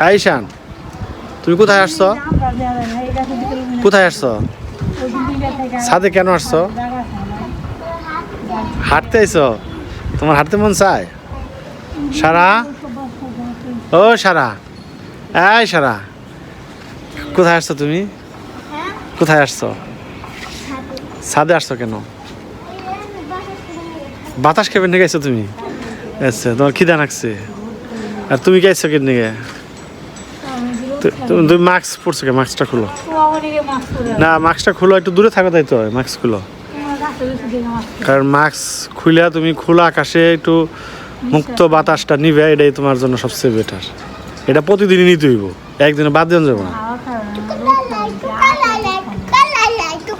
High শান, তুমি কোথায় আসছো? কোথায় আসছো? ছাদে কেন আসছো? হাঁটতে আইছো? তোমার হাঁটতে মন চায়? সারা? ও সারা। এই সারা, কোথায় আসছো তুমি? কোথায় আসছো? ছাদে আসছো কেন? বাতাস খেবে নিয়ে গেছো তুমি? আচ্ছা তোমার খিদা লাগছে। আর তুমি গেছো কে নিয়ে তুমি মাস্ক পরছো কে মাস্কটা খুলো না মাস্কটা খুলো একটু দূরে থাকো তাই তো মাস্ক খুলো কারণ মাস্ক খুলে তুমি খোলা আকাশে একটু মুক্ত বাতাসটা নিবে এটাই তোমার জন্য সবচেয়ে বেটার এটা প্রতিদিনই নিতে হইব একদিনে বাদ দিয়ে যাব না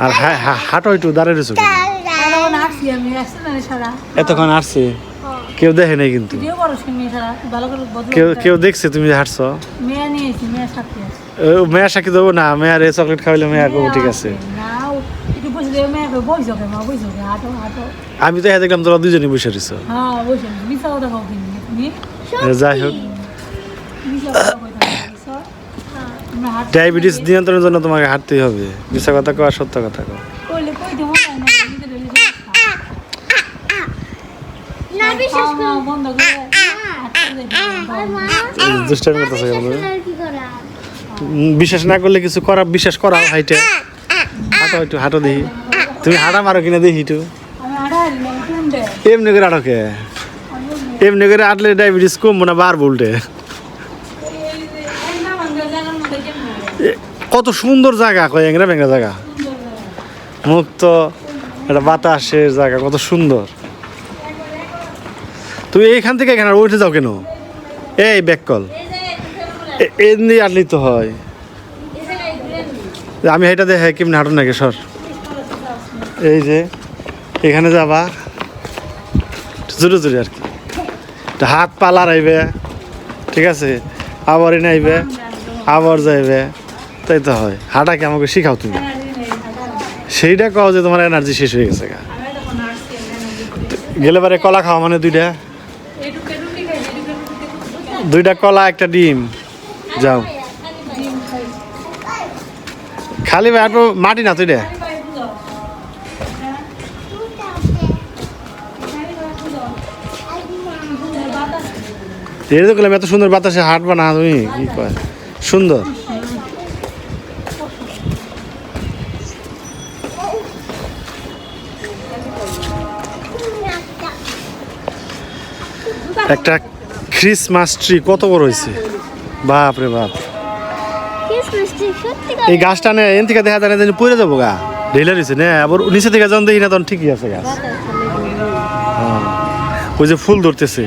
আর হ্যাঁ হ্যাঁ হাঁটো একটু দাঁড়িয়ে রয়েছো এতক্ষণ আসছে কেউ দেখে নাই কিন্তু। কেউ কেউ দেখছে তুমি হাঁটছো? ও, মেয়া সাক্ষী দেবো না মেয়ার এ চকলেট খাওয়াইলে মেয়া কবো ঠিক আছে। আমি তো হ্যাঁ দেখলাম তোরা দুজনই বসে রয়েছো যাই হোক। ডায়াবেটিস নিয়ন্ত্রণের জন্য তোমাকে হাঁটতেই হবে। মিশা কথা কো আর সত্য কথা কো বন্ধ করে এই দুষ্টামি করতেছে বিশ্বাস না করলে কিছু করা বিশ্বাস করাও হাইটে। হাঁটো একটু হাঁটো দেখি। তুমি হাঁটা মারো কিনা দেখি একটু। এমনি করে আটকে এমনি করে আটলে ডায়াবেটিস কমবো না বার বলটে কত সুন্দর জায়গা কয় এংরা বেংরা জায়গা। মুক্ত একটা বাতাসের জায়গা কত সুন্দর। তুমি এইখান থেকে এখানে উঠে যাও কেন? এই ব্যাককল এমনি আটলি তো হয়। আমি এটা দেখে কেমনি হাঁটো নাকি, সর। এই যে, এখানে যাবা। জোরে জোরে আর কি। হাত পা লড়াইবে, ঠিক আছে? আবার এনে আইবে আবার যাইবে, তাই তো হয়। হাঁটাকে আমাকে শিখাও তুমি? সেইটা কও যে তোমার এনার্জি শেষ হয়ে গেছে গেলে বারে কলা খাওয়া মানে দুইটা? দুইটা কলা, একটা ডিম। যাও। খালি ভাই মাটি না, তুই রে এত সুন্দর বাতাসে হাঁটবা না, তুমি কি কয়? সুন্দর। একটা ক্রিসমাস ট্রি কত বড় হয়েছে? বাপ রে বাপ। এই গাছটা নে এন থেকে দেখা যায় না পড়ে যাব গা। ঢেলে রয়েছে না আবার নিচে থেকে যখন দেখি না তখন ঠিকই আছে গাছ। হ্যাঁ। ওই যে ফুল ধরতেছে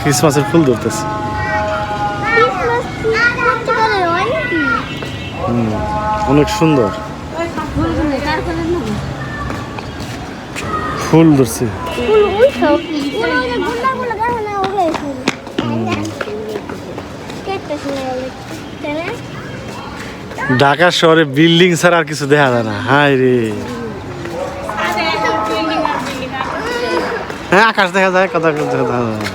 ক্রিসমাসের ফুল ধরতেছে। অনেক সুন্দর। ফুল ধরছে। ঢাকা শহরে বিল্ডিং ছাড়া আর কিছু দেখা যায় না। হাই রে। হ্যাঁ আকাশ দেখা যায় কথা কথা দেখা যায়।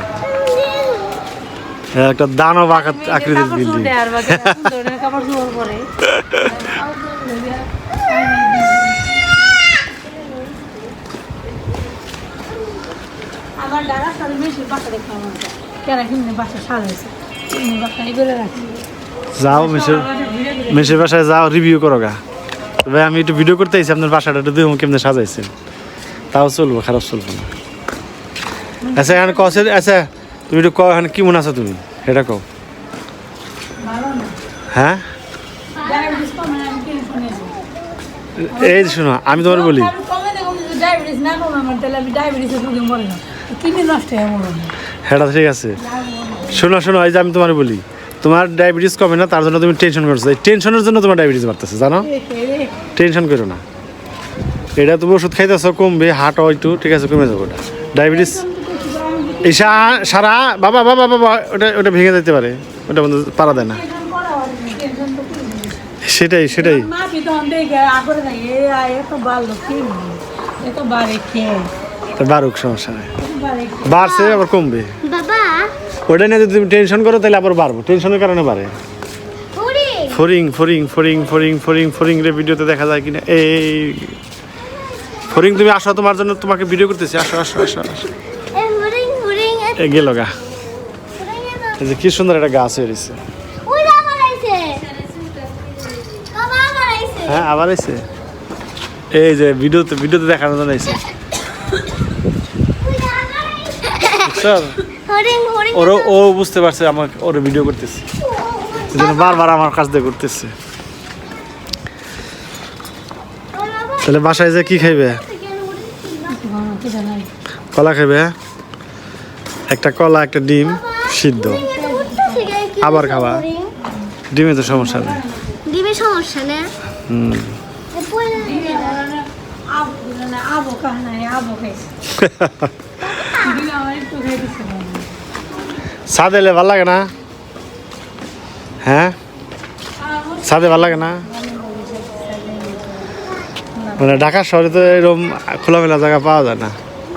হ্যাঁ, একটা দানব আকৃতির বিল্ডিং। কাপড় চোপড় পরে। আমার দাদা সাথে বেশি বাসা দেখলাম আমার কেন কিনে বাসা সাজাইছে বাসা এই রাখি। যাও মেসের মেসের বাসায় যাও রিভিউ করো গা। তবে আমি একটু ভিডিও করতে আইছি আপনার বাসাটা একটু দেখুন কেমনে সাজাইছেন। তাও চলবো খারাপ চলবো না। আচ্ছা এখানে কসে আচ্ছা তুমি একটু কও এখানে কি মনে আছো তুমি? এটা কও। হ্যাঁ? কিনে এই যে শোনো আমি তোমার বলি। হয়ে হ্যাঁ ঠিক আছে। শোনো শোনো এই যে আমি তোমার বলি। তোমার ডায়াবেটিস কমে না তার জন্য তুমি টেনশন করছ। এই টেনশনের জন্য তোমার ডায়াবেটিস বাড়তেছে জানো? টেনশন করো না। এটা তুমি ওষুধ খাইতেছো কমবে হাঁটো একটু ঠিক আছে কমে যাবে ওটা। ডায়াবেটিস এই সারা বাবা বাবা বাবা ওটা ওটা ভেঙে যেতে পারে। ওটা বন্ধু পারা দেয় না। সেটাই সেটাই। মা পিতন নাই এ আয় এত ভালো কি এত বারে খেয়ে। তা বাড়ুক সমস্যা নেই। বাড়ছে আবার কমবে। বাবা ওটা নিয়ে যদি তুমি টেনশন করো তাহলে আবার বাড়বো। টেনশনের কারণে বাড়ে। ফরিং ফরিং ফরিং ফরিং ফরিং ফরিং রে ভিডিওতে দেখা যায় কিনা। এই ফরিং তুমি আসো তোমার জন্য তোমাকে ভিডিও করতেছি। আসো আসো আসো আসো। গেল গা। এই যে কি সুন্দর একটা গাছ হয়ে আইছে। হ্যাঁ আবার এসে এই যে ভিডিওতে ভিডিওতে দেখানোর জন্য এসে ওই ওরও ও বুঝতে পারছে আমাকে ওর ভিডিও করতেছে। বারবার আমার কাছ দিয়ে করতেছে তাহলে বাসায় যে কি খাইবে? কলা খাইবে একটা কলা একটা ডিম সিদ্ধ। আবার খাবা? ডিমে তো সমস্যা নেই। সমস্যা না হুম। এ পয়লা আবু না আবু খায় নাই আবু খাইছে দিলে আমার একটু খাই দিচ্ছে সাদ এলে ভালো লাগে না? হ্যাঁ? সাদে ভালো লাগে না? মানে ঢাকা শহরে তো এরকম খোলামেলা জায়গা পাওয়া যায় না।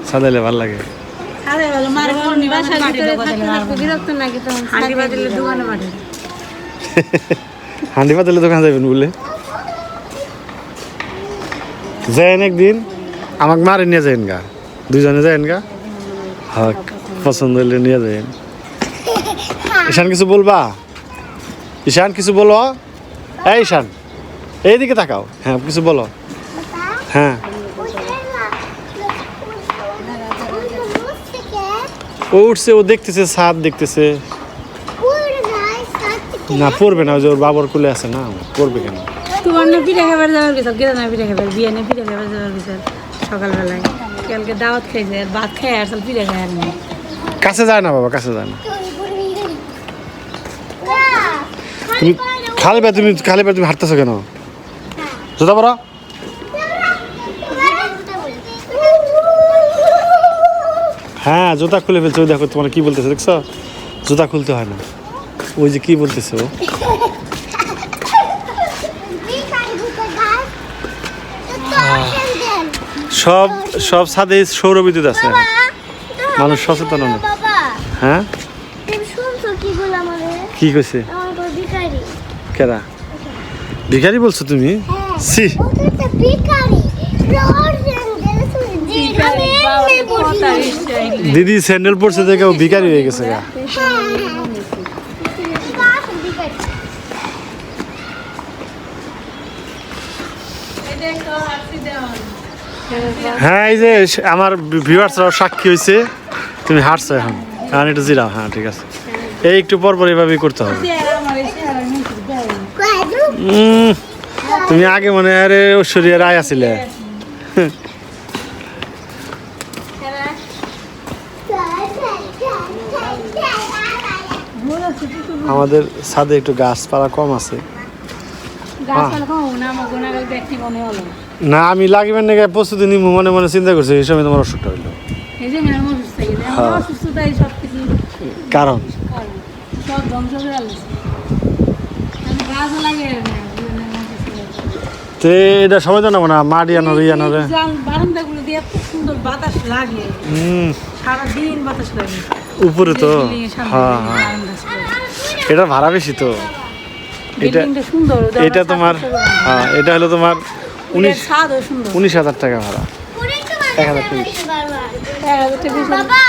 সাদে এলে ভালো লাগে হান্ডি পাতলে দোকান যাবেন বলে। যাইন একদিন আমাকে মারে নিয়ে যাইন গা। দুজনে যাইন গা। হ্যাঁ পছন্দ হলে নিয়ে যাইন ঈশান কিছু বলবা? ঈশান কিছু বলো? এই ঈশান এইদিকে তাকাও। হ্যাঁ কিছু বলো। হ্যাঁ। ও উঠছে ও দেখতেছে ছাদ দেখতেছে। না পড়বে না ওই যে ওর বাবার কুলে আছে না পড়বে কেন? তোমার না পিঠা খাবার যাওয়ার গেছে গেলে না পিঠা খাবার বিয়ে না পিঠা খাবার যাওয়ার গেছে সকালবেলায়। কালকে দাওয়াত খাইছে ভাত খাই আর পিঠা খাই আর কাছে যায় না বাবা কাছে যায় না। তুমি খালি পায়ে তুমি খালি পায়ে তুমি হাঁটতেছো কেন? জুতা পরা। হ্যাঁ জুতা খুলে ফেলছে। ওই দেখো তোমার কি বলতেছে দেখছ? জুতা খুলতে হয় না। ওই যে কি বলতেছে ও? সব সব ছাদে সৌর বিদ্যুৎ আছে। মানুষ সচেতন। হ্যাঁ? কি কইছে? কেরা? ভিখারি বলছো তুমি? সি এমনি পড়ছি দিদি স্যান্ডেল পরছে দেখে ও ভিখারি হয়ে গেছে গা। হ্যাঁ এই যে আমার ভিউয়ার্সরাও সাক্ষী হয়েছে তুমি হাঁটছো এখন। এখন একটু জিরাও হ্যাঁ ঠিক আছে। এই একটু পর পর এইভাবেই করতে হবে। তুমি আগে মনে হয় আরে ঐশ্বরিয়া রায় আছিলে আমাদের ছাদে একটু গাছপালা কম আছে। না না আমি লাগবেন নাকি প্রস্তুতি নিব মনে মনে চিন্তা করছি এই সময় তোমার অসুখটা হইল। এই যে মেয়ের অসুস্থ তে এটা সময় জানাব না মাটি আনো রে আনো রে। বারান্দাগুলো দিয়ে এত সুন্দর বাতাস লাগে। হুম। সারাদিন বাতাস লাগে। উপরে তো হ্যাঁ হ্যাঁ এটা ভাড়া বেশি তো। এটা সুন্দর এটা তোমার হ্যাঁ এটা হলো তোমার উনিশ উনিশ হাজার টাকা ভাড়া। এক হাজার তিরিশ। টাকা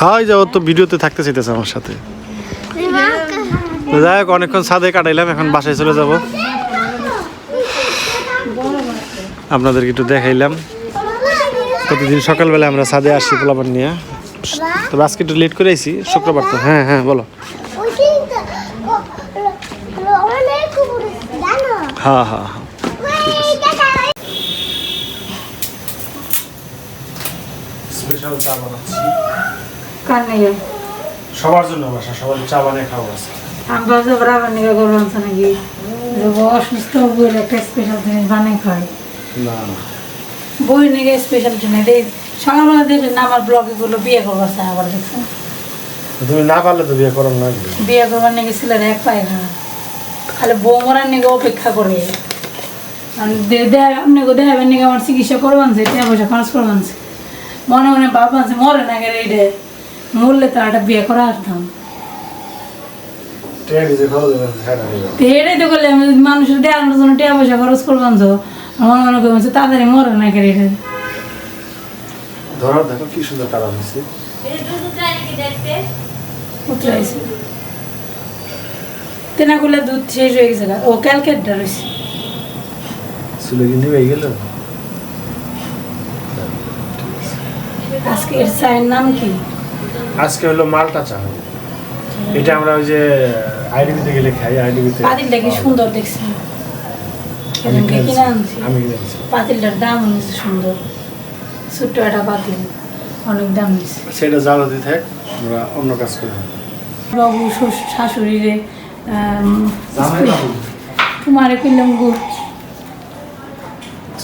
হয় যে ও তো ভিডিওতে থাকতে চাইতেছে আমার সাথে। তো যাই হোক অনেকক্ষণ ছাদে কাটাইলাম এখন বাসায় চলে যাব। আপনাদেরকে একটু দেখাইলাম। প্রতিদিন সকালবেলা আমরা ছাদে আসি পোলাপান নিয়ে। তবে আজকে একটু লেট করে আইছি শুক্রবার তো। হ্যাঁ হ্যাঁ বলো। হ্যাঁ হ্যাঁ হ্যাঁ। স্পেশাল চা বানাচ্ছি সবার জন্য বাসা সবাই চা বানিয়ে খাব আজকে বরাবর নিয়ে আনছে নাকি? অসুস্থ বইয়ের একটা স্পেশাল জিনিস না না। বই নিয়ে স্পেশাল জিনিস। এই সকালবেলা না আমার ব্লগে গুলো বিয়ে আবার দেখছেন তুমি না পারলে তো বিয়ে করো না। বিয়ে করবার নাকি ছেলের এক পায়ে খাওয়া খালি বউ মরার নাকি অপেক্ষা করে। আপনি দেখাবেন নাকি আমার চিকিৎসা করবান যে টাকা পয়সা খরচ করবান মনে মনে বাবা আছে মরে না গেলে মরলে তো একটা বিয়ে করা আসতাম তো এটাই তো করলে মানুষের দেওয়ানোর জন্য টাকা পয়সা খরচ তো মনে মনে করছি তাড়াতাড়ি মরে না এটা। ধরো দেখো কি সুন্দর কালার হয়েছে। উতরাইছে তেনা দুধ শেষ হয়ে গেছে ও ক্যালকেটটা রয়েছে। গেল? আজকে এর চায়ের নাম কি? আজকে হলো মালটা চা। এটা আমরা ওই যে আইডিবিতে গেলে খাই আইডিবিতে পাতিলটা কি সুন্দর দেখছি। আমি এরকম কিনে আনছি। আমি কিনেছি পাতিলটার দাম হয়েছে সুন্দর। ছোট্ট একটা পাতিল অনেক দাম নিয়েছে সেটা থাক আমরা অন্য কাজ করি। বাবু শাশুড়িরে তোমারে কিনলাম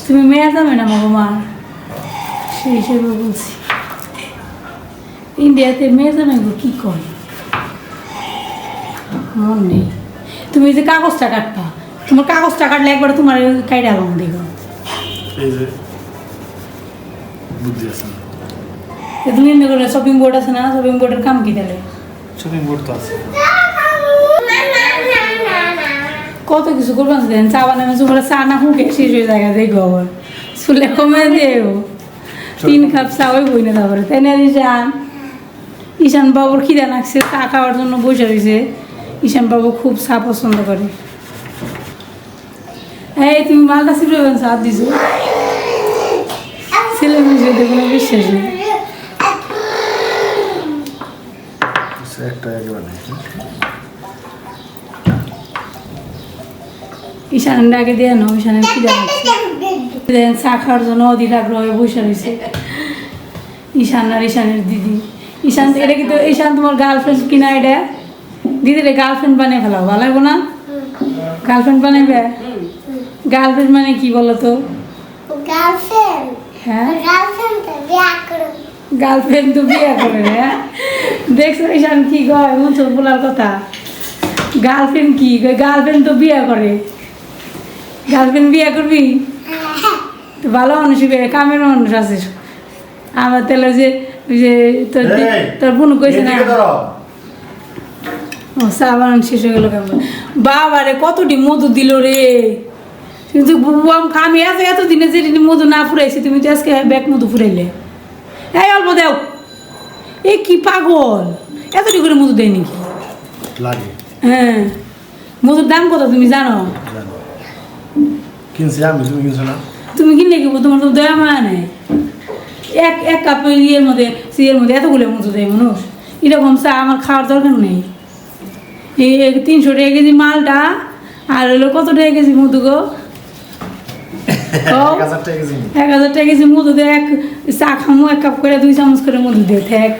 তুমি মেয়ে যাবে না বাবা মা? সেই হিসেবে বলছি। ইন্ডিয়াতে মেয়ে জামাই গো কি করে মন নেই। তুমি যে কাগজটা কাটবা তোমার কাগজটা কাটলে একবার তোমার কাইডা আলম দেখো। এই যে বুদ্ধি আছে তুমি এমনি করে শপিং বোর্ড আছে না? শপিং বোর্ডের কাম কি তাহলে? শপিং বোর্ড তো আছে। কত কিছু করবেন দেন চা বানানো তোমার চা না হুকে শেষ হয়ে জায়গা দেখো আবার। চুলে কমে দেও। তিন কাপ চা ওই বই না তারপরে। তাই না ঈশান ঈশান বাবুর খিদা লাগছে চা খাওয়ার জন্য বসে রয়েছে। ঈশান বাবু খুব চা পছন্দ করে। এই তুমি মালটা সিপ্রেবেন চা দিছো। ছেলে মেয়ে কোনো বিশ্বাস নেই। সে একটা একেবারে ঈশানের আগে দিয়ে না ঈশানের খিদা লাগছে। চা খাওয়ার জন্য অধীর আগ্রহে বসে রয়েছে। ঈশান আর ঈশানের দিদি। ঈশান এটা কিন্তু ঈশান তোমার গার্লফ্রেন্ড কিনা এটা? দিদিরে গার্লফ্রেন্ড বানিয়ে ফেলাও ভালো লাগবো না? গার্লফ্রেন্ড বানাবে গার্লফ্রেন্ড মানে কি বলো তো? গার্লফ্রেন্ড হ্যাঁ? গার্লফ্রেন্ড বিয়া করো। গার্লফ্রেন্ড তো বিয়ে করে হ্যাঁ? দেখছ ঈশান কি কয়? মনসুর বলার কথা। গার্লফ্রেন্ড কি গার্লফ্রেন্ড তো বিয়ে করে। গার্লফ্রেন্ড বিয়ে করবি? তো ভালো মানুষ কামের মানুষ আছে আমার তাহলে যে ওই যে তোর তোর বোন কইছে না। সাবান শেষ হয়ে গেল কেমন? বাবারে কতটি মধু দিল রে। কিন্তু আমি এত এত দিনে যে মধু না ফুরাইছি তুমি তো আজকে ব্যাগ মধু ফুরাইলে। এই অল্প দেও। এ কি পাগল? এতটি করে মধু দেয় নাকি? হ্যাঁ। মধুর দাম কত তুমি জানো? জানো। কিনছি আমি তুমি কিনছো না? তুমি কিনলে কি তোমার তো দয়া মায়া নেই? এক এক কাপ ইয়ের মধ্যে সিয়ের মধ্যে এতগুলো মধু দেয় মানুষ। এরকম চা আমার খাওয়ার দরকার নেই। এই তিনশো টাকা কেজি মালটা আর হলো কত টাকা কেজি মধু গো? এক হাজার টাকা কেজি মধু। দেয় এক চা খামো এক কাপ করে দুই চামচ করে মধু দিয়ে থাক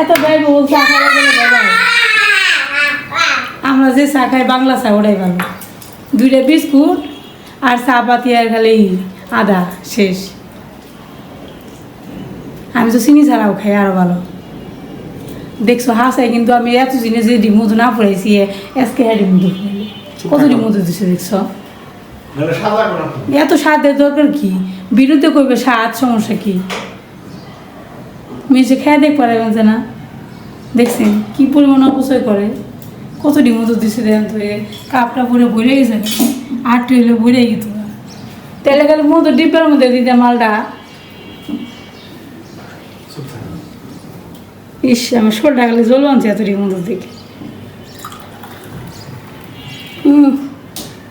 এত ব্যয় বহুল চা খাওয়া আমরা যে চা খাই বাংলা চা ওটাই ভালো। দুইটা বিস্কুট আর চা পাতি আর খালি আদা শেষ। আমি তো চিনি ছাড়াও খাই আরও ভালো। দেখছ হাসাই কিন্তু আমি এত জিনিস যে ডিম মধু না পড়াইছি আজকে মধু ফুরাইলো। কত ডিম মধু দিচ্ছে দেখছ এত স্বাদের দরকার কি? বিরুদ্ধে করবে স্বাদ সমস্যা কি? মেঝে খেয়ে দেখ পারে যে না দেখছেন কি পরিমাণ অপচয় করে কত ডিম মতো দিছে দেখেন তো কাপটা পুরো ভরে গেছে আটটি হইলে ভরে গেত তেলে গেলে মতো ডিব্বার মধ্যে দিতে মালটা চুপ থাকো। ইস আমার শোলটা গেলে জল আনছে এত দেখে। হুম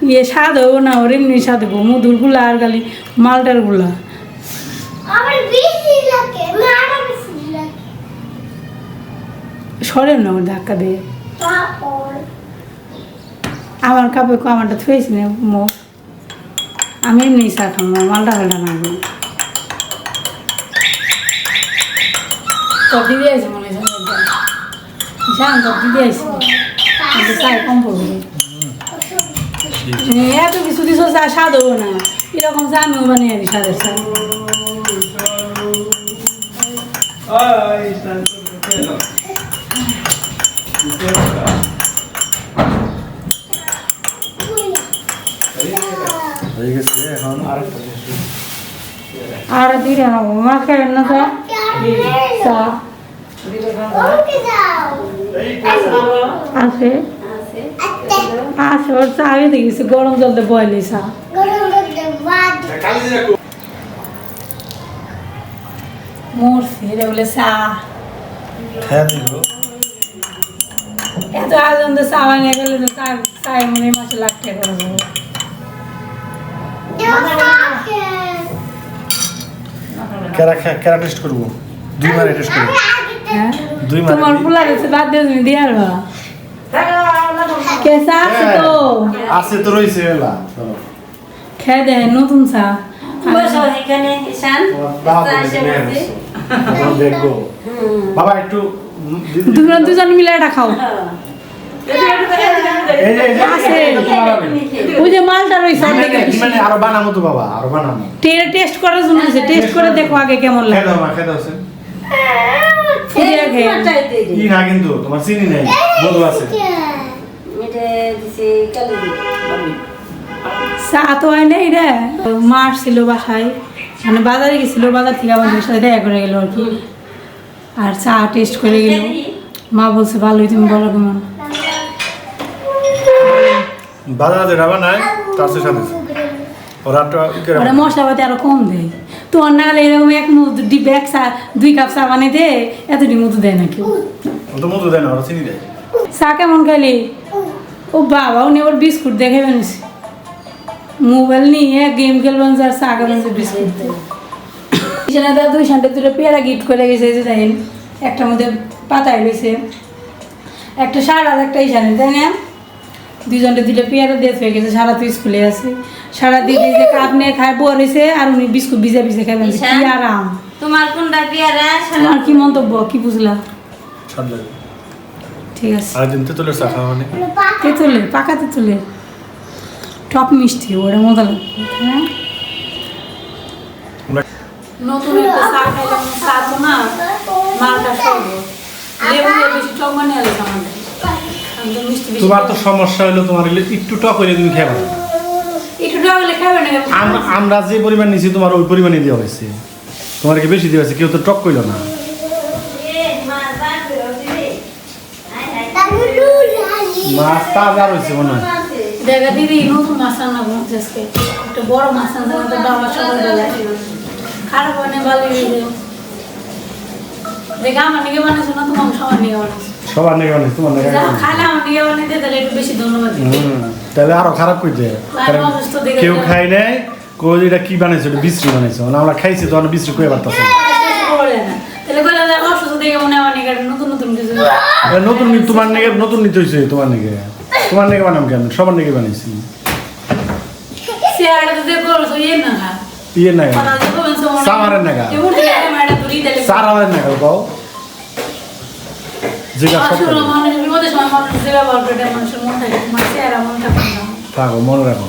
ইয়ে স্বাদ হব না ওর এমনি স্বাদ হব। মধুরগুলা আর গালি মালটারগুলা। সরেন না আমার ধাক্কা দিয়ে আমার কাপে কো আমারটা থুয়েছি না মো। আমি এমনি চা খাব মালটা ফালটা না। তোর দিদি আছে মনে হয় জান তোর দিদি আছে কিন্তু চাই কম পড়বে এত কিছু দিছ চা স্বাদ হব না এরকম চা আমিও বানিয়ে দিই স্বাদের চা হয়ে গেছে এখন আরেকটা আর দুইটা নেব মাছ খাবেন না তো আর চা ওকে যাও আছে? আছে। ওর চা হয়ে গেছে গরম জল দিয়ে বয়লে চা মরছে এটা বলে চা। হ্যাঁ এত আনন্দ চা বানিয়ে গেলে তো চা চায় মনে মাসে লাখ টাকা করে টেস্ট করব? দুই মারে টেস্ট করব। তোমার পোলা গেছে বাদ দিয়ে তুমি দিয়ে আরবা কে চা আছে তো? আছে তো রয়েছে এলা। খেয়ে দেয় নতুন চা। বসো এখানে ঈশান। বাবা একটু তোমরা দুজন মিলে এটা খাও। যে এই যে। ওই মালটা রয়েছে মানে মানে আরও বানাবো তো বাবা আরও বানাবো টেস্ট করার জন্য টেস্ট করে দেখো আগে কেমন লাগে। না কিন্তু? তোমার চিনি নেই আছে। চা তো হয় নাই রে। বাসায়। মানে বাজারে গেছিল বাজার থেকে আমাদের সাথে দেখা করে গেল আর কি। আর চা টেস্ট করে গেল। মা বলছে ভালোই তুমি বলো কেমন বাজারে তার সাথে ওরা মশলাপাতি আরও কম দেয়। তোমার না হলে এরকম এক মুদ ডিপ এক চা দুই কাপ চা বানিয়ে দে এতটি মতো দেয় না কেউ। তো মধু দেয় না ওরা চিনি দেয়। চা কেমন খাইলি ও বাবা উনি ওর বিস্কুট দেখে বেনছি মোবাইল নিয়ে গেম খেলবেন আর চা খাবেন যে বিস্কুট দেয়। দাদা দুই সানটা দুটো পেয়ারা গিফট করে গেছে যে দেখেন একটা মধ্যে পাতায় রয়েছে একটা সার আর একটা ইশানে তাই না? দুজনটা দিলে পেয়ারা দিয়ে হয়ে গেছে সারা তো স্কুলে আছে। সারা দিদি যে কাপ নিয়ে খায় বউ রয়েছে আর উনি বিস্কুট ভিজে ভিজে খাবেন কি আরাম। তোমার কোনটা পেয়ারা তোমার কি মন্তব্য কি বুঝলা? লাগে ঠিক আছে। আর দিন তেঁতুলের চা খাওয়া মানে? তেঁতুলে পাকা তেঁতুলে। টপ মিষ্টি ওটা মজা হ্যাঁ নতুন একটা চা খাইলাম চা তো না মালটা সরব লেবু দিয়ে বেশি টক বানিয়ে আলো আমাদের তোমার তো সমস্যা হলো তোমার একটু টক হলে তুমি খেয়ে খাবে না আমরা যে পরিমাণ নিছি তোমার ওই পরিমাণে দেওয়া হয়েছে। তোমার কি বেশি দেওয়া হয়েছে? কেউ তো টক কইলো না। মাছ তাজা রয়েছে মনে হয়। দেখা দিদি নতুন মাছ রান্না একটা বড় মাছ রান্না বাবা খারাপ না ভালো দেখে আমার নিকে বানাইছো না তোমার সবার নিকে বানাইছো। সবার নাকি মানে তোমার নাকি তাহলে আরও খারাপ কারণ কেউ খাই নাই কই এটা কি বানাইছে এটা বিশ্রী বানাইছে। মানে আমরা খাইছি তো আমরা বিশ্রী কয়ে মনে একটা নতুন তোমার নাকি নতুন নিতে হয়েছে তোমার নাকি? তোমার নাকি বানাম কেন? সবার নাকি বানাইছি। ইয়ে না খা ইয়ে সামারের নাগা। এমন দিকে ক্যামেরাটা ধরি দিলে চার আমার না কও মনে রাখো